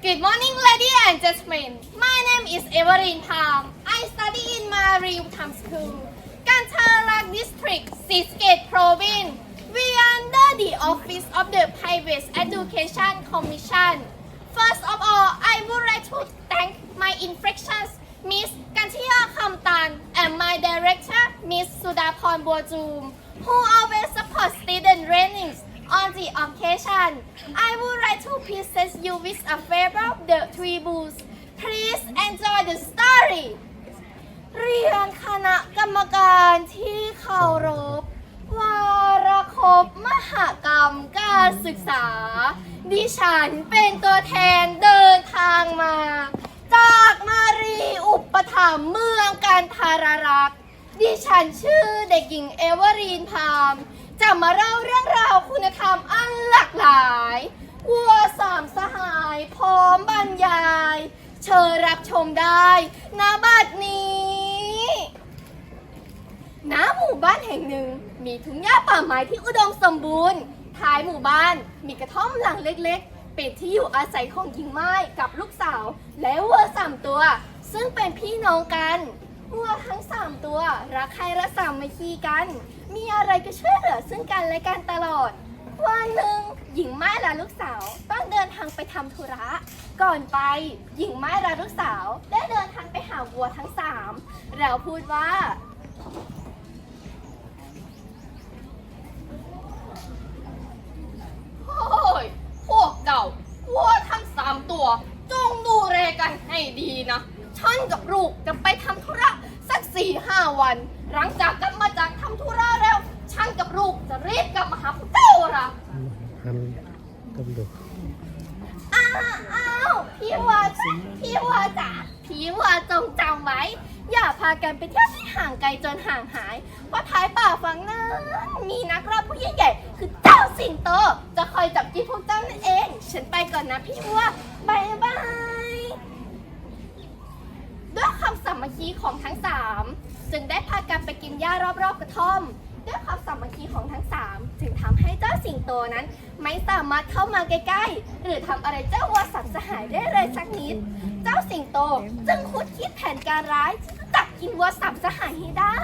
Good morning, ladies and gentlemen. My name is Evelyn Palm. I study in Marie Maritime School, Kantarak District, Seagate Province. We are under the Office of the Private Education Commission. First of all, I would like to thank my infections, Miss Gantia Kamtan, and my director, Miss Sudapon Bojum, who always support student learnings on the occasion. I would like to present you with a favor of the three booths. Please enjoy the story. เรียนคณะกรรมการที่เคารพวารครบมหกรรมการศึกษา ดิฉันเป็นตัวแทนเดินทางมา จากมารีอุปถัมภ์เมืองการทารารักษ์ดิฉันชื่อเด็กหญิงเอเวอรีนพาม จะมาเล่าเรื่องราวคุณธรรมอันหลากหลายวัวสามสหายพร้อมบรรยาย เชิญรับชมได้ณบัดนี้ณหมู่บ้านแห่งหนึ่ง มีทุ่งหญ้าป่าไม้ที่อุดมสมบูรณ์ ท้ายหมู่บ้านมีกระท่อมหลังเล็กๆ เป็นที่อยู่อาศัยของหญิงไม้กับลูกสาว และวัวสามตัว ซึ่งเป็นพี่น้องกัน วัวทั้งสามตัว รักใครรักสามัคคีกัน มีอะไรก็ช่วยเหลือซึ่งกันและกันตลอด วันหนึ่งหญิงไม้และลูกสาวต้องเดินทางไปทำธุระ ก่อนไปหญิงไม้และลูกสาว ได้เดินทางไปหาวัวทั้งสามแล้วพูดว่าโอ้ยพวกเก่าวัวทั้งสามตัว จงดูแลกันให้ดีนะฉันกับลูกจะไปทำธุระสักสี่ห้า วัน หลังจากกลับมาจากทำธุระแล้วฉันกับลูกจะรีบกลับมาหาพวกเจ้าละทำกำดูอ้าวอ้าวพี่วัวจ้ะพี่วัวจ๋าพี่วัวจงจำไว้ อย่าพากันไปเที่ยวที่ห่างไกลจนห่างหาย เพราะท้ายป่าฝั่งนั้นมีนักรบผู้ยิ่งใหญ่ คือเจ้าสิงโต จะคอยจับกินพวกเจ้านั่นเอง ฉันไปก่อนนะพี่วัวบายบายด้วยความสามัคคีของทั้งสาม จึงได้พากันไปกินหญ้ารอบๆกระท่อม ด้วยความสามัคคีของทั้งสามจึงทำให้เจ้าสิงโตนั้น ไม่สามารถเข้ามาใกล้ๆ หรือทำอะไรเจ้าวัวสับสหายได้เลยสักนิด เจ้าสิงโตจึงคุดคิดแผนการร้ายที่จะจับกินวัวสับสหายให้ได้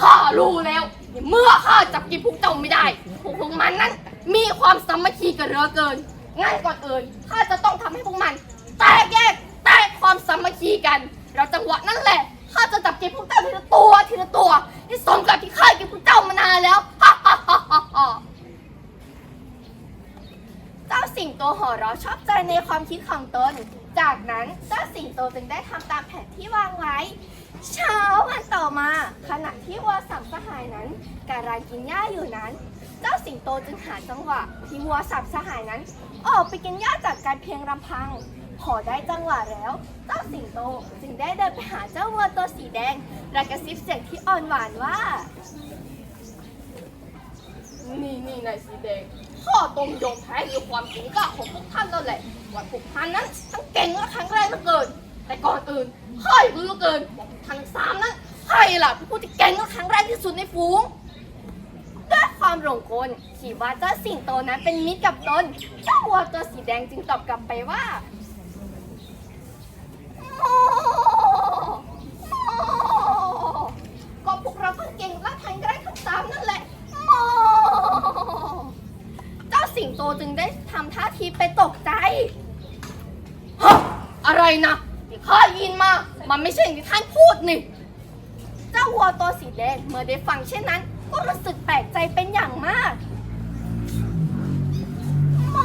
ข้ารู้แล้ว เมื่อข้าจับกินพวกเจ้าไม่ได้พวกมันนั้นมีความสามัคคีกันเหลือเกิน งั้นก่อนอื่นข้าจะต้องทำให้พวกมัน แตกแยกแตกความสามัคคีกัน เราจังหวะนั้นแหละข้าจะจับกินพวกเจ้าทีละตัวทีละตัวที่สมกับที่ข้ากินพวกเจ้ามานานแล้วเจ้าสิงโตหัวเราะชอบใจในความคิดของตน จากนั้นเจ้าสิงโตจึงได้ทำตามแผนที่วางไว้ เช้าวันต่อมา ขณะที่วัวสามสหายนั้นกำลังกินหญ้าอยู่นั้น เจ้าสิงโตจึงหาจังหวะที่วัวสามสหายนั้น ออกไปกินหญ้าจากการเพียงลำพัง พอได้จังหวะแล้ว เจ้าสิงโตจึงได้เดินไปหาเจ้าวัวตัวสีแดงและกระซิบเสียงที่อ่อนหวานว่า นี่นี่นายสีแดงข้อตรงยงแพ้ในความเก่งกล้าของพวกท่านนั่นแหละว่าพวกท่านนั้นทั้งเก่งและแข็งแรงเหลือเกิน แต่ก่อนอื่นข้าอยากรู้เหลือเกินว่าพวกท่านทั้งสามนั้นใครล่ะเป็นผู้ที่เก่งและแข็งแรงที่สุดในฝูง ความหลงกลคิดว่าเจ้าสิงโตนั้นเป็นมิตรกับตนเจ้าวัวตัวสีแดงจึงตอบกลับไปว่าโมโมก็พวกเราทั้งเก่งและแข็งแรทั้งสามนั่นแหละโมเจ้าสิงโตจึงได้ทำท่าทีไปตกใจฮะอะไรนะที่ข้ายินมา มันไม่ใช่อย่างที่ท่านพูดนี่ เจ้าวัวตัวสีแดงเมื่อได้ฟังเช่นนั้น ก็รู้สึกแปลกใจเป็นอย่างมากโม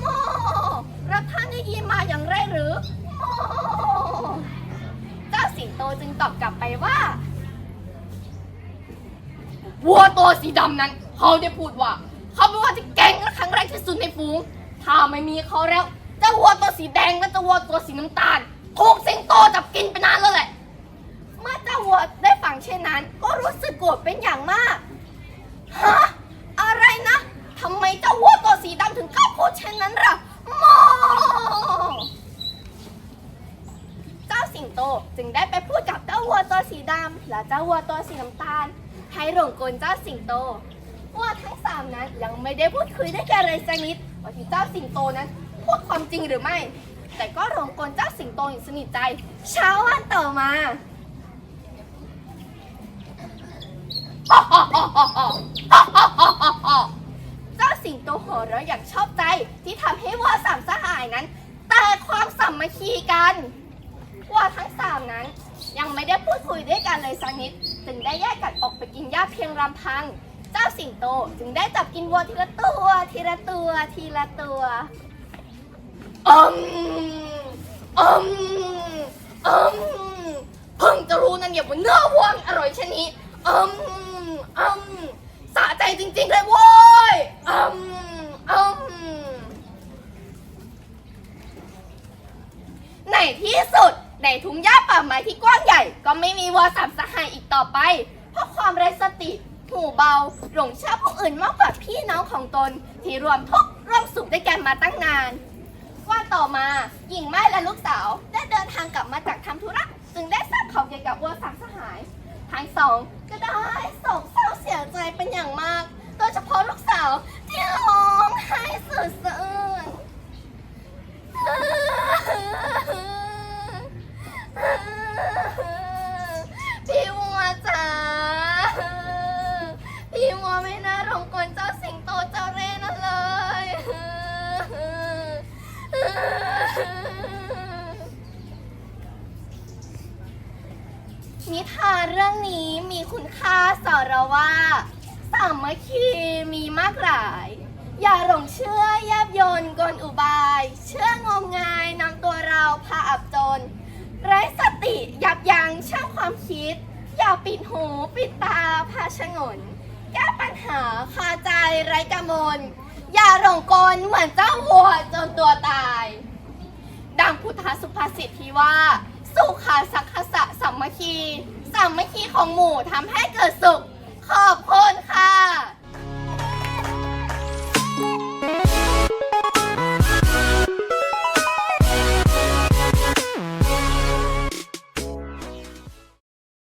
โมแล้วท่านได้ยินมาอย่างไรหรือโมเจ้าสิงโตจึงตอบกลับไปว่า วัวตัวสีดำนั้น เขาได้พูดว่า เขาเป็นวัวที่เก่งและแข็งแรงที่สุดในฝูง ถ้าไม่มีเขาแล้วเจ้าวัวตัวสีแดงและเจ้าวัวตัวสีน้ำตาลถูกสิงโตจับกินไปนานแล้วแหละ เมื่อเจ้าวัวได้ฟังเช่นนั้น ก็รู้สึกโกรธเป็นอย่างมากฮะอะไรนะทำไมเจ้าวัวตัวสีดำถึงกล้าพูดเช่นนั้นล่ะโมเจ้าสิงโตจึงได้ไปพูดกับเจ้าวัวตัวสีดำและเจ้าวัวตัวสีน้ำตาลให้หลงกลเจ้าสิงโตว่าทั้งสามนั้นยังไม่ได้พูดคุยด้วยกันเลยสักนิดว่าที่เจ้าสิงโตนั้นพูดความจริงหรือไม่ แต่ก็หลงกลเจ้าสิงโตอย่างสนิทใจ เช้าวันต่อมา เจ้าสิงโตหัวเราะอย่างชอบใจที่ทำให้วัวสามสหายนั้น แตกความสามัคคีกันวัวทั้งสามนั้น ยังไม่ได้พูดคุยด้วยกันเลยสักนิดจึงได้แยกกันออกไปกินหญ้าเพียงลำพัง เจ้าสิงโตจึงได้จับกินวัวทีละตัว ทีละตัว ทีละตัวอืมอืมอืมเพิ่งจะรู้นะเนี่ยว่าเนื้อวัวอร่อยชนี้ อืมอืมสะใจจริงๆเลยโว้ยอืมอืมในที่สุด ในทุ่งหญ้าป่าไม้ที่กว้างใหญ่ ก็ไม่มีวัวสามสหายอีกต่อไป เพราะความไร้สติ หูเบา หลงเชื่อผู้อื่นมากกว่าพี่น้องของตน ที่รวมทุกข์ร่วมสุขด้วยกันมาตั้งนาน ว่าต่อมาหญิงไม้และลูกสาว ได้เดินทางกลับมาจากทำธุระ จึงได้ทราบข่าวเกี่ยวกับวัวสามสหาย ทั้งสองก็ได้โศกเศร้าเสียใจเป็นอย่างมาก โดยเฉพาะลูกสาวที่ร้องไห้สุดสะอื้น พี่มัวจ๋าพี่มัวไม่น่ารงกลเจ้าสิงโตเจ้าเรนั่นเลย นิทานเรื่องนี้มีคุณค่าสอนเราว่าสามัคคีมีมากหลาย อย่าหลงเชื่อแยบยนกลอุบาย เชื่องมงายนำตัวเราพาอับจน ไร้สติยับยั้งช่างความคิด อย่าปิดหูปิดตาพาชงน แก้ปัญหาคาใจไร้กำมล อย่าหลงกลเหมือนเจ้าวัวจนตัวตาย ดังพุทธสุภาษิตที่ว่า สุขาสักขสะสัมมคี สัมมคีของหมู่ทำให้เกิดสุข